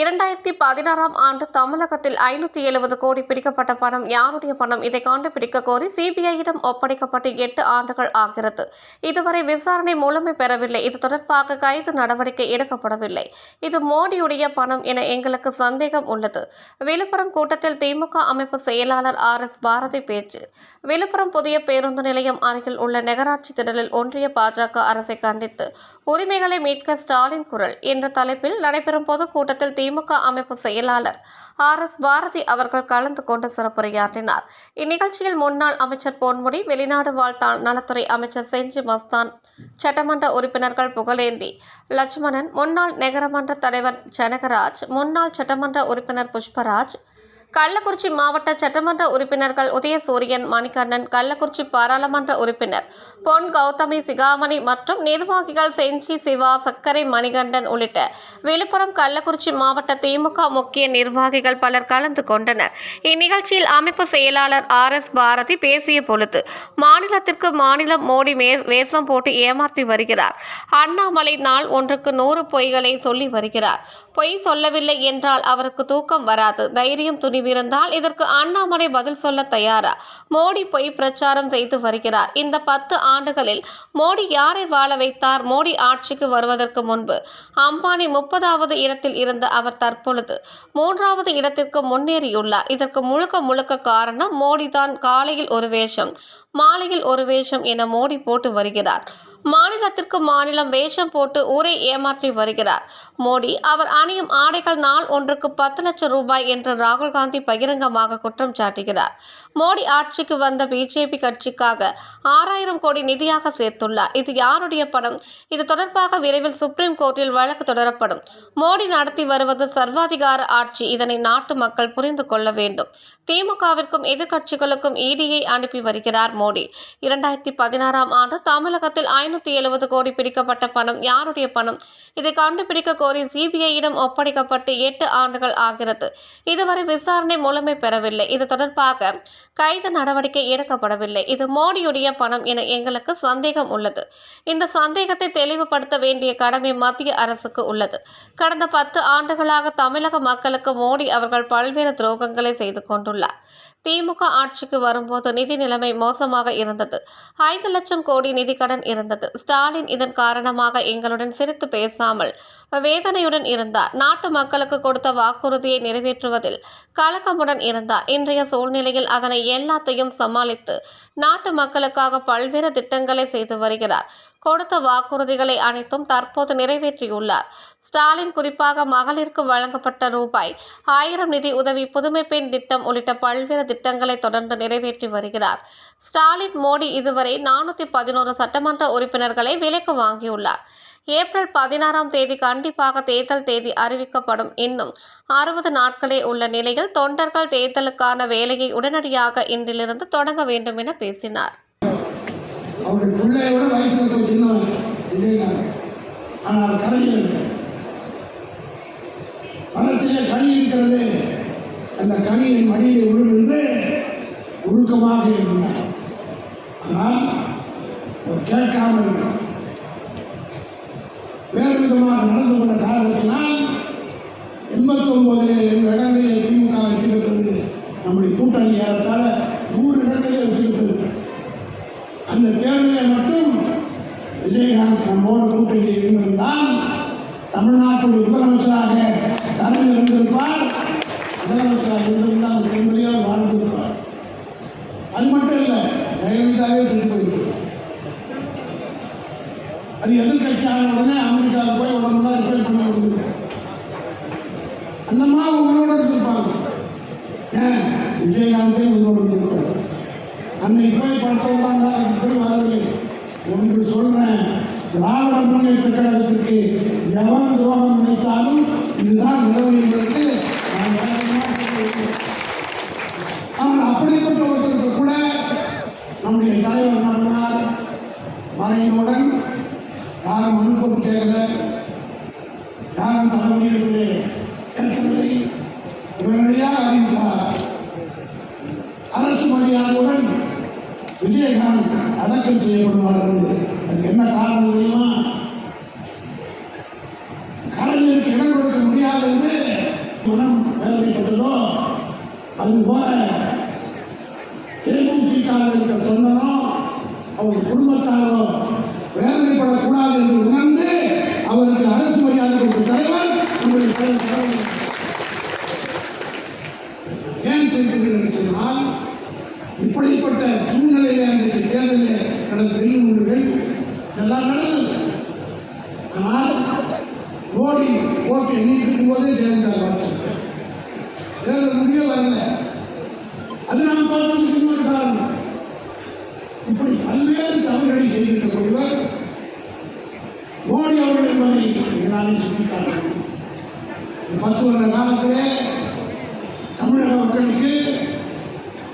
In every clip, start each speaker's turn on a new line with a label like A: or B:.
A: இரண்டாயிரத்தி பதினாறாம் ஆண்டு தமிழகத்தில் ஐநூற்றி எழுபது கோடி பிடிக்கப்பட்ட பணம் யாருடைய பணம் இதை கண்டுபிடிக்க கோரி சிபிஐயிடம் ஒப்படைக்கப்பட்டு எட்டு ஆண்டுகள் ஆகிறது. இதுவரை விசாரணை முழுமை பெறவில்லை. இது தொடர்பாக கைது நடவடிக்கை எடுக்கப்படவில்லை. இது மோடியுடைய பணம் என எங்களுக்கு சந்தேகம் உள்ளது. விழுப்புரம் கூட்டத்தில் திமுக அமைப்பு செயலாளர் ஆர் எஸ் பாரதி பேச்சு. விழுப்புரம் புதிய பேருந்து நிலையம் அருகில் உள்ள நகராட்சி திடலில் ஒன்றிய பாஜக அரசை கண்டித்து உரிமைகளை மீட்க ஸ்டாலின் குரல். என்ற தலைப்பில் நடைபெறும் பொதுக்கூட்டத்தில் திமுக அமைப்பு செயலாளர் ஆர் எஸ் பாரதி அவர்கள் கலந்து கொண்டு சிறப்புரையாற்றினார். இந்நிகழ்ச்சியில் முன்னாள் அமைச்சர் பொன்முடி வெளிநாடு வாழ் நலத்துறை அமைச்சர் செஞ்சி மஸ்தான் சட்டமன்ற உறுப்பினர்கள் புகழேந்தி லட்சுமணன் முன்னாள் நகரமன்ற தலைவர் ஜனகராஜ் முன்னாள் சட்டமன்ற உறுப்பினர் புஷ்பராஜ் கள்ளக்குறிச்சி மாவட்ட சட்டமன்ற உறுப்பினர்கள் உதயசூரியன் மணிகண்ணன் கள்ளக்குறிச்சி பாராளுமன்ற உறுப்பினர் பொன் கௌதமி சிகாமணி மற்றும் நிர்வாகிகள் செஞ்சி சிவா சக்கரை மணிகண்டன் உள்ளிட்ட விழுப்புரம் கள்ளக்குறிச்சி மாவட்ட திமுக முக்கிய நிர்வாகிகள் பலர் கலந்து கொண்டனர். இந்நிகழ்ச்சியில் அமைப்பு செயலாளர் ஆர் எஸ் பாரதி பேசிய பொழுது மாநிலத்திற்கு மாநிலம் மோடி மே வேஷம் போட்டு ஏமாற்றி வருகிறார். அண்ணாமலை நாள் ஒன்றுக்கு நூறு பொய்களை சொல்லி வருகிறார். பொய் சொல்லவில்லை என்றால் அவருக்கு தூக்கம் வராது. தைரியம் துணிவிருந்தால் இதற்கு அண்ணாமலை பதில் சொல்ல தயாரா? மோடி பொய் பிரச்சாரம் செய்து வருகிறார். இந்த பத்து ஆண்டுகளில் மோடி யாரை வாழ வைத்தார்? மோடி ஆட்சிக்கு வருவதற்கு முன்பு. அம்பானி முப்பதாவது இடத்தில் இருந்த அவர் தற்பொழுது மூன்றாவது இடத்திற்கு முன்னேறியுள்ளார். இதற்கு முழுக்க முழுக்க காரணம் மோடி தான் காலையில் ஒரு வேஷம் மாலையில் ஒரு வேஷம் என மோடி போட்டு வருகிறார். மாநிலத்திற்கு மாநிலம் வேஷம் போட்டு ஊரை ஏமாற்றி வருகிறார். மோடி அவர் அணியும் ஆடைகள் நாள் ஒன்றுக்கு பத்து லட்சம் ரூபாய் என்று ராகுல் காந்தி பகிரங்கமாக குற்றம் சாட்டுகிறார். மோடி ஆட்சிக்கு வந்த பிஜேபி கட்சிக்காக ஆறாயிரம் கோடி நிதியாக சேர்த்துள்ளார். இது யாருடைய பணம்? இது தொடர்பாக விரைவில் சுப்ரீம் கோர்ட்டில் வழக்கு தொடரப்படும். மோடி நடத்தி வருவது சர்வாதிகார ஆட்சி. இதனை நாட்டு மக்கள் புரிந்து கொள்ள வேண்டும். திமுகவிற்கும் எதிர்க்கட்சிகளுக்கும் இடியை அனுப்பி வருகிறார் மோடி. இரண்டாயிரத்தி பதினாறாம் ஆண்டு தமிழகத்தில் ஐநூற்றி எழுபது கோடி பிடிக்கப்பட்ட பணம் யாருடைய பணம்? இதை கண்டுபிடிக்க கோரி சிபிஐயிடம் ஒப்படைக்கப்பட்டு எட்டு ஆண்டுகள் ஆகிறது. இதுவரை விசாரணை முழுமை பெறவில்லை. இது தொடர்பாக கைது நடவடிக்கை எடுக்கப்படவில்லை. இது மோடியுடைய பணம் என எங்களுக்கு சந்தேகம் உள்ளது. இந்த சந்தேகத்தை தெளிவுபடுத்த வேண்டிய கடமை மத்திய அரசுக்கு உள்ளது. கடந்த பத்து ஆண்டுகளாக தமிழக மக்களுக்கு மோடி அவர்கள் பல்வேறு துரோகங்களை செய்து கொண்டுள்ளார். திமுக ஆட்சிக்கு வரும்போது நிதி நிலைமை மோசமாக இருந்தது. ஐந்து லட்சம் கோடி நிதி கடன் இருந்தது. ஸ்டாலின் இதன் காரணமாக எங்களுடன் சிரித்து பேசாமல் வேதனையுடன் இருந்தார். நாட்டு மக்களுக்கு கொடுத்த வாக்குறுதியை நிறைவேற்றுவதில் கலக்கமுடன் இருந்தார். இன்றைய சூழ்நிலையில் அதனை எல்லாத்தையும் சமாளித்து நாட்டு மக்களுக்காக பல்வேறு திட்டங்களை செய்து வருகிறார். கொடுத்த வாக்குறுதிகளை அனைத்தும் தற்போது நிறைவேற்றியுள்ளார். ஸ்டாலின் குறிப்பாக மகளிருக்கு வழங்கப்பட்ட ரூபாய் ஆயிரம் நிதி உதவி புதுமை பெண் திட்டம் உள்ளிட்ட பல்வேறு திட்டங்களை தொடர்ந்து நிறைவேற்றி வருகிறார். ஸ்டாலின் மோடி இதுவரை நானூற்றி பதினோரு சட்டமன்ற உறுப்பினர்களை விலைக்கு வாங்கியுள்ளார். ஏப்ரல் பதினாறாம் தேதி கண்டிப்பாக தேர்தல் தேதி அறிவிக்கப்படும் இன்னும் அறுபது நாட்களே உள்ள நிலையில் தொண்டர்கள் தேர்தலுக்கான வேலையை உடனடியாக இன்றிலிருந்து தொடங்க வேண்டும் என பேசினார்.
B: அவருடைய பிள்ளையோட விட வயசுல கொஞ்சம் சின்னவன் விஜயகாந்த். ஆனால் கலைஞர் பணத்திலே கனி இருக்கிறது. அந்த கனியின் மடியை விழுந்து உருக்கமாக இருந்தார். ஆனால் கேட்காமல் வேறு விதமாக நடந்து கொண்ட காரணத்தினால் எண்பத்தி ஒன்பதிலே இரண்டு விஜயகாந்த் நம்மோடு கூட்டணியில் இருந்திருந்தால் தமிழ்நாட்டுடைய முதலமைச்சராக தலைவர் இருந்திருப்பார் முதலமைச்சராக இருந்திருந்தால் அந்த வாழ்ந்திருப்பார். அது மட்டும் இல்லை ஜெயலலிதாவே சென்று போயிருப்பார் அது எதிர்கட்சி ஆன உடனே அமெரிக்காவில் போய் உடனே ரிப்பேர் பண்ண முடியும் அந்தம்மா உங்களோட இருந்திருப்பாங்க. ஏன்? விஜயகாந்தே உங்களோட இருந்திருப்பார். அன்னைக்கு போய் படுத்தவங்க இப்படி வரவில்லை. ஒன்று சொல்றேன். திராவிட முன்னேற்ற கழகத்திற்கு எவன் துரோகம் நினைத்தாலும் இதுதான் நிலவு என்பதற்கு நான் செய்யப்படுவார்கள் அதுக்கு என்ன காரணம் தெரியுமா? கலைஞருக்கு இடம் கொடுக்க முடியாது என்று செய்தார்களோ அதுபோல தேமுதிக இருக்கிற தொண்டனோ அவர் குடும்பத்தாரோ வேதனைப்படக்கூடாது என்று உணர்ந்து அவருக்கு அரசு மரியாதை கொடுத்த தலைவர் உங்களுக்கு ஏன் செய்கிறீர்கள் என்று சொன்னால் இப்படிப்பட்ட சூழ்நிலையில அன்றைக்கு தேர்தலில் கடந்த தெரியுங்கள் எல்லாம் நடந்தது. ஆனால் மோடி ஓட்டு எண்ணிக்கும் போதே தேர்தல் வாசித்தார் தேர்தல் முடிய வரல அது நாம் பார்ப்பதற்கு இன்னொரு காரணம். இப்படி பல்வேறு தவறுகளை செய்திருக்கக்கூடியவர் மோடி அவர்கள் என்பதை நானே சுட்டிக்காட்டணும் பத்து வருட காலத்திலே தமிழக மக்களுக்கு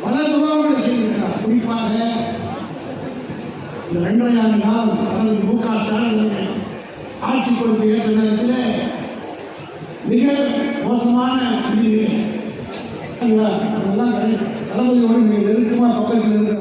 B: பல துரோகங்களை செய்திருக்கிறார் குறிப்பாக இந்த ரெண்டரை ஆண்டு மு க ஸ்டாலின் ஆட்சி பொறுப்பு ஏற்ற நேரத்தில் மிக மோசமான அதெல்லாம் தளபதியோடு மிக நெருக்கமாக பக்கத்தில் இருக்கிற